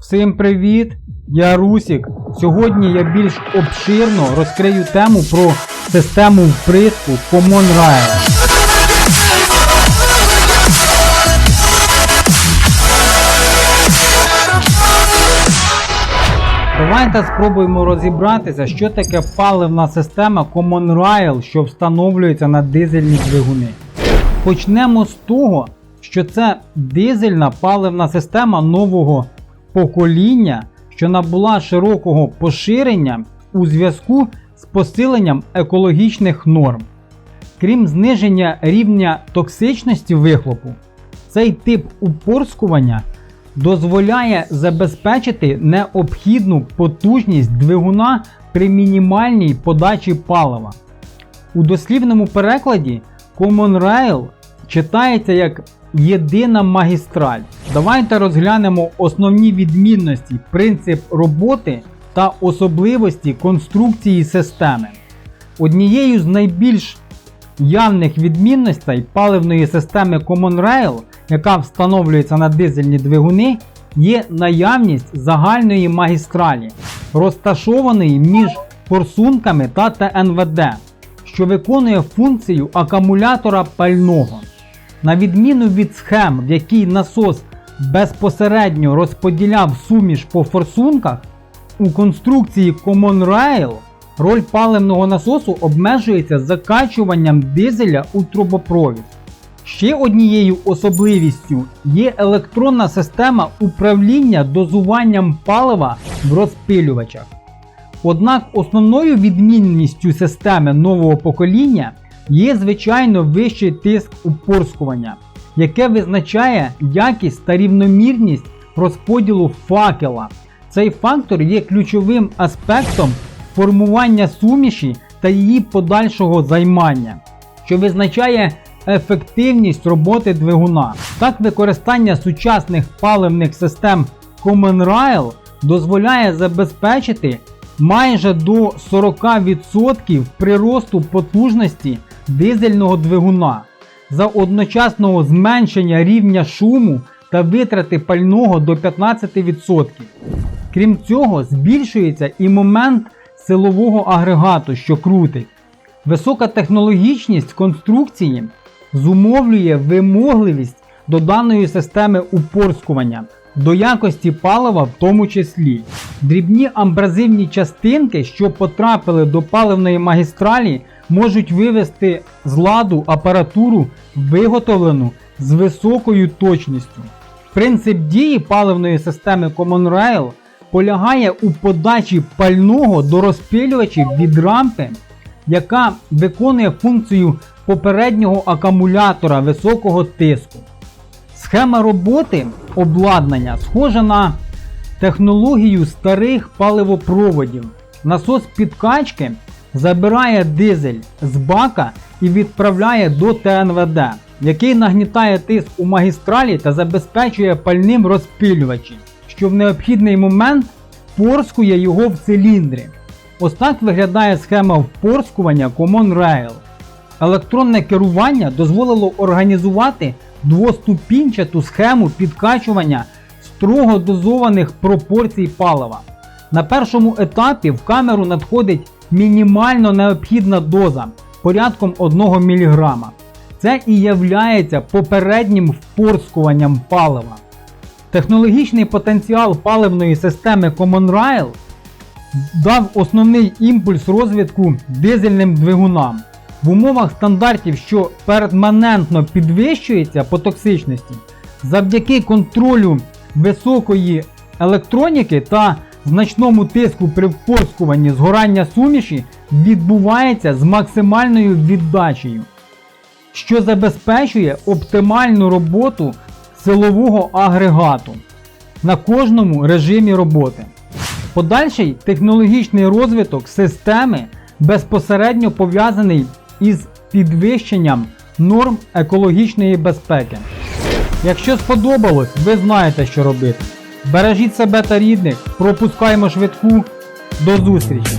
Всім привіт! Я Русік. Сьогодні я більш обширно розкрию тему про систему вприску Common Rail. Давайте спробуємо розібратися, що таке паливна система Common Rail, що встановлюється на дизельні двигуни. Почнемо з того, що це дизельна паливна система нового покоління, що набула широкого поширення у зв'язку з посиленням екологічних норм. Крім зниження рівня токсичності вихлопу, цей тип упорскування дозволяє забезпечити необхідну потужність двигуна при мінімальній подачі палива. У дослівному перекладі Common Rail читається як єдина магістраль. Давайте розглянемо основні відмінності, принцип роботи та особливості конструкції системи. Однією з найбільш явних відмінностей паливної системи Common Rail, яка встановлюється на дизельні двигуни, є наявність загальної магістралі, розташованої між форсунками та ТНВД, що виконує функцію акумулятора пального. На відміну від схем, в якій насос безпосередньо розподіляв суміш по форсунках, у конструкції Common Rail роль паливного насосу обмежується закачуванням дизеля у трубопровід. Ще однією особливістю є електронна система управління дозуванням палива в розпилювачах. Однак основною відмінністю системи нового покоління є звичайно вищий тиск упорскування, яке визначає якість та рівномірність розподілу факела. Цей фактор є ключовим аспектом формування суміші та її подальшого займання, що визначає ефективність роботи двигуна. Так, використання сучасних паливних систем Common Rail дозволяє забезпечити майже до 40% приросту потужності дизельного двигуна за одночасного зменшення рівня шуму та витрати пального до 15%. Крім цього, збільшується і момент силового агрегату, що крутить. Висока технологічність конструкції зумовлює вимогливість до даної системи упорскування, до якості палива в тому числі. Дрібні амбразивні частинки, що потрапили до паливної магістралі, можуть вивести з ладу апаратуру, виготовлену з високою точністю. Принцип дії паливної системи Common Rail полягає у подачі пального до розпилювачів від рампи, яка виконує функцію попереднього акумулятора високого тиску. Схема роботи обладнання схожа на технологію старих паливопроводів. Насос підкачки забирає дизель з бака і відправляє до ТНВД, який нагнітає тиск у магістралі та забезпечує пальним розпилювачі, що в необхідний момент впорскує його в циліндрі. Ось так виглядає схема впорскування Common Rail. Електронне керування дозволило організувати двоступінчату схему підкачування строго дозованих пропорцій палива. На першому етапі в камеру надходить мінімально необхідна доза порядком 1 мг. Це і являється попереднім впорскуванням палива. Технологічний потенціал паливної системи Common Rail дав основний імпульс розвитку дизельним двигунам. В умовах стандартів, що перманентно підвищується по токсичності, завдяки контролю високої електроніки та значному тиску при впорскуванні згорання суміші відбувається з максимальною віддачею, що забезпечує оптимальну роботу силового агрегату на кожному режимі роботи. Подальший технологічний розвиток системи безпосередньо пов'язаний із підвищенням норм екологічної безпеки. Якщо сподобалось, ви знаєте, що робити. Бережіть себе та рідних, пропускаємо швидку. До зустрічі!